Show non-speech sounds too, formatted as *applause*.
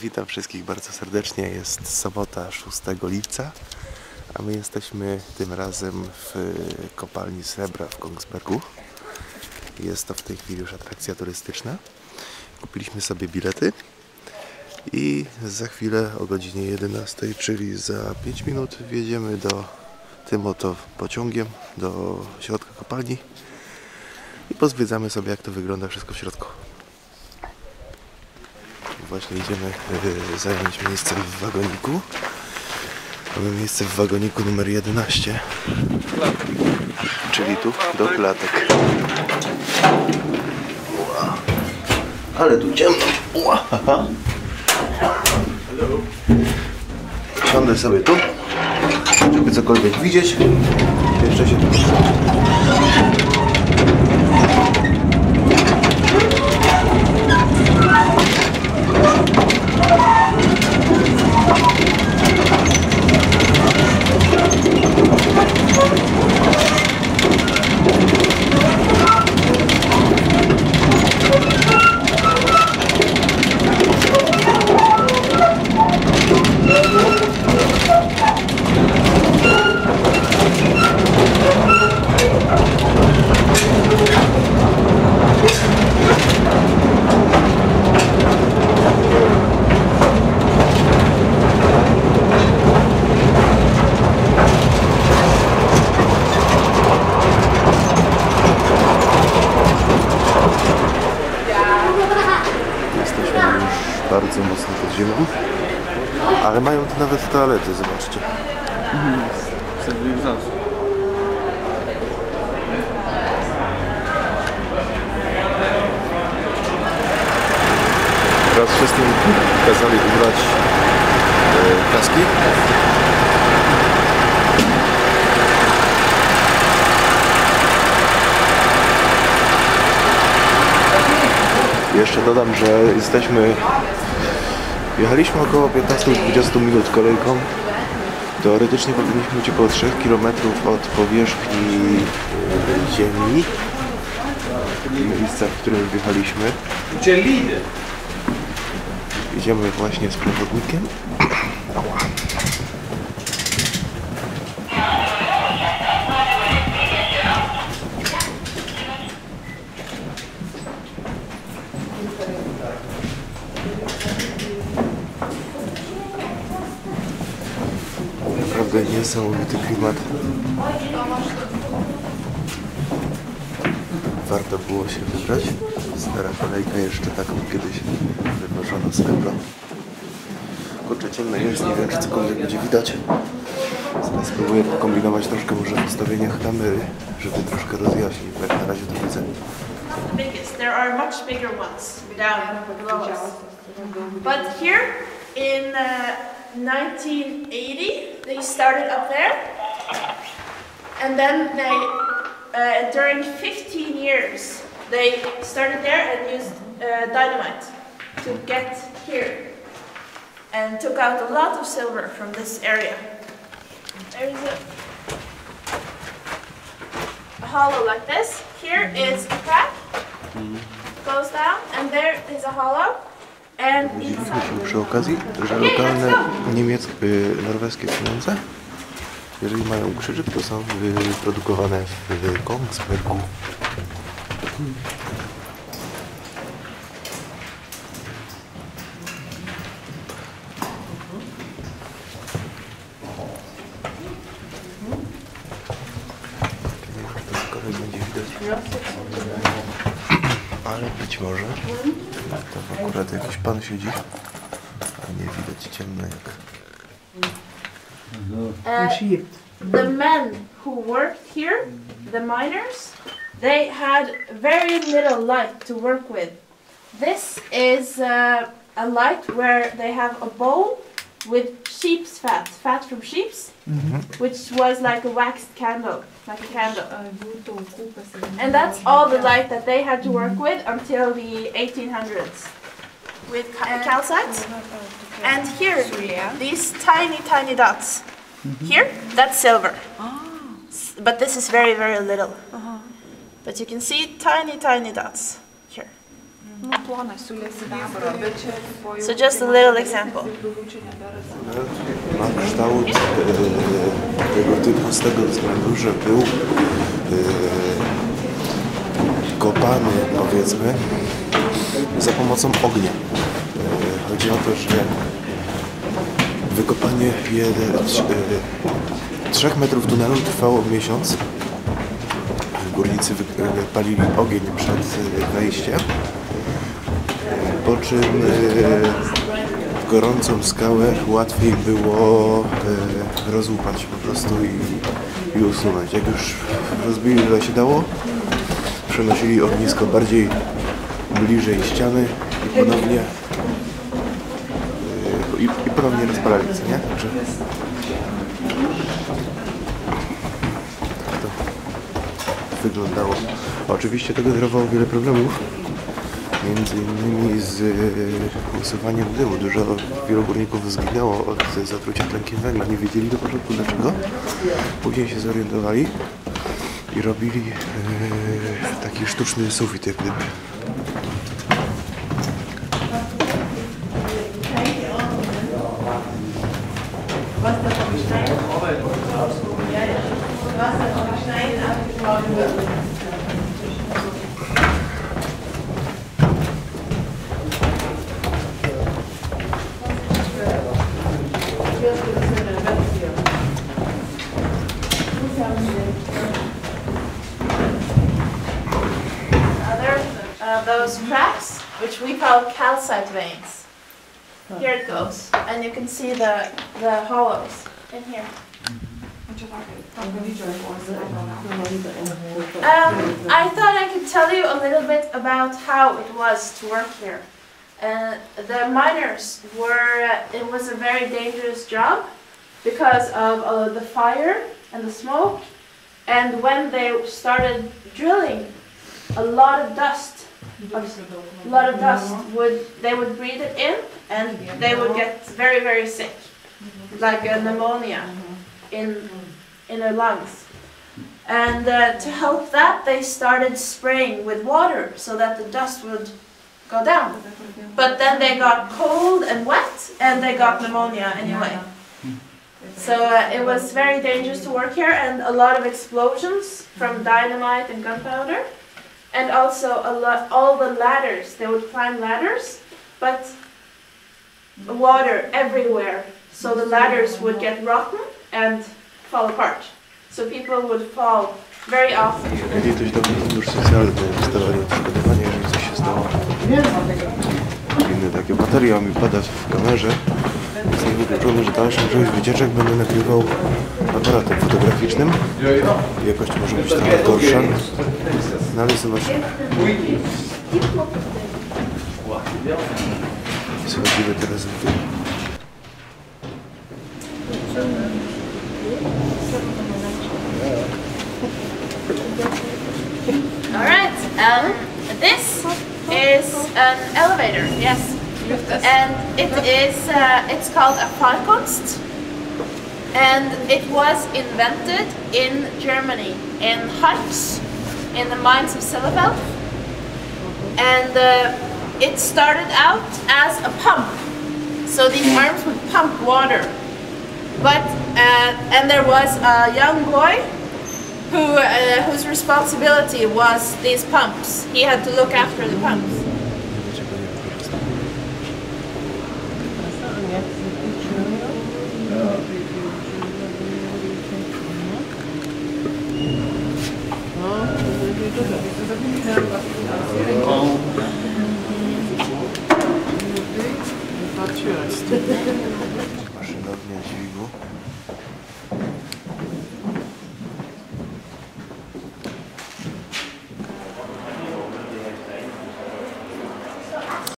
Witam wszystkich bardzo serdecznie. Jest sobota 6 lipca, a my jesteśmy tym razem w kopalni srebra w Kongsbergu. Jest to w tej chwili już atrakcja turystyczna. Kupiliśmy sobie bilety i za chwilę o godzinie 11, czyli za 5 minut wjedziemy do tym oto pociągiem do środka kopalni i pozwiedzamy sobie jak to wygląda wszystko w środku. Właśnie idziemy y, zająć miejsce w wagoniku. Mamy miejsce w wagoniku numer 11. Czyli tu do klatek. Ale tu ciemno. Haha. Siądę sobie tu, żeby cokolwiek widzieć. Jeszcze się tu Jesteśmy już bardzo mocno pod ziemią. Ale mają tu nawet toalety, zobaczcie. Teraz wszystkim kazali ubrać e, kaski. Jeszcze dodam, że jesteśmy. Jechaliśmy około 15-20 minut kolejką. Teoretycznie powinniśmy być około 3 km od powierzchni Ziemi. Miejsca, w którym wjechaliśmy. Idziemy właśnie z przewodnikiem. *clears throat* Ała. Niesamowity klimat. Warto było się wybrać. Stara kolejka jeszcze taką kiedyś wynoszono srebro. Kurczę, ciemno jest, nie wiem czy cokolwiek będzie widać. Zaraz spróbuję pokombinować troszkę może w ustawieniach kamery, żeby troszkę rozjaśnić, bo jak na razie to widzę. There are much bigger ones below us. But here in uh, 1980, they started up there, and then they, uh, during 15 years, they started there and used uh, dynamite to get here, and took out a lot of silver from this area. There's a a hollow like this. Here is a crack, goes down, and there is a hollow, inside. się przy okazji, że lokalne niemieckie, y, norweskie pieniądze, jeżeli mają krzyżyk, to są wyprodukowane w Kongsbergu. Nie wiem, czy to cokolwiek będzie widać. Ale być może to akurat jakiś pan siedzi, a nie widać ciemno jak. Uh, the men who worked here, the miners, they had very little light to work with. This is uh, a light where they have a bowl with sheep's fat, fat from sheep's, mm-hmm. which was like a waxed candle, like a candle. And that's all the light that they had to work with until the 1800s with ca- calcite. And here, these tiny, tiny dots. Mm-hmm. Here, that's silver. S- But this is very, very little. But you can see tiny, tiny dots here. So just a little example. Ma kształt e, tego typu z tego względu, że był e, kopany powiedzmy za pomocą ognia. E, chodzi o to, że wykopanie trzech metrów tunelu trwało miesiąc. Górnicy palili ogień przed wejściem, po czym e, gorącą skałę łatwiej było e, rozłupać po prostu i, i usunąć. Jak już rozbili ile się dało, przenosili ognisko bardziej bliżej ściany i ponownie e, i, i ponownie rozpalali, nie? Tak to wyglądało. Oczywiście to generowało wiele problemów. Między innymi z usuwaniem dymu. Dużo wielu górników zginęło od zatrucia tlenkiem węgla. Nie wiedzieli do początku dlaczego. Później się zorientowali i robili e, taki sztuczny sufit jak gdyby. Those cracks, which we call calcite veins. Here it goes, and you can see the, the hollows in here. Um, I thought I could tell you a little bit about how it was to work here. Uh, the miners were, uh, it was a very dangerous job because of uh, the fire and the smoke. And when they started drilling, a lot of dust, a lot of dust would, they would breathe it in and they would get very, very sick, like a pneumonia in, in their lungs. And uh, to help that, they started spraying with water so that the dust would go down. But then they got cold and wet and they got pneumonia anyway. So uh, it was very dangerous to work here and a lot of explosions from dynamite and gunpowder. And also a lot, all the ladders, they would climb ladders, but water everywhere. So the ladders would get rotten and fall apart. So people would fall very often. Mieli dość dobry fundusz socjalny, dostawali odszkodowanie, jeżeli coś się stało. Inne takie materiał mi pada w kamerze. Że dalszą część wycieczek będę nagrywał aparatem fotograficznym. Jakość może być trochę gorsza, no ale zobaczymy. Teraz w. All right. Um, this is an elevator. Yes. And it is. Uh, it's called a Fallkunst, and it was invented in Germany in Harz, in the mines of Silverfeld. And uh, it started out as a pump. So these arms would pump water. But uh, and there was a young boy who uh, whose responsibility was these pumps. He had to look after the pumps. Hugo.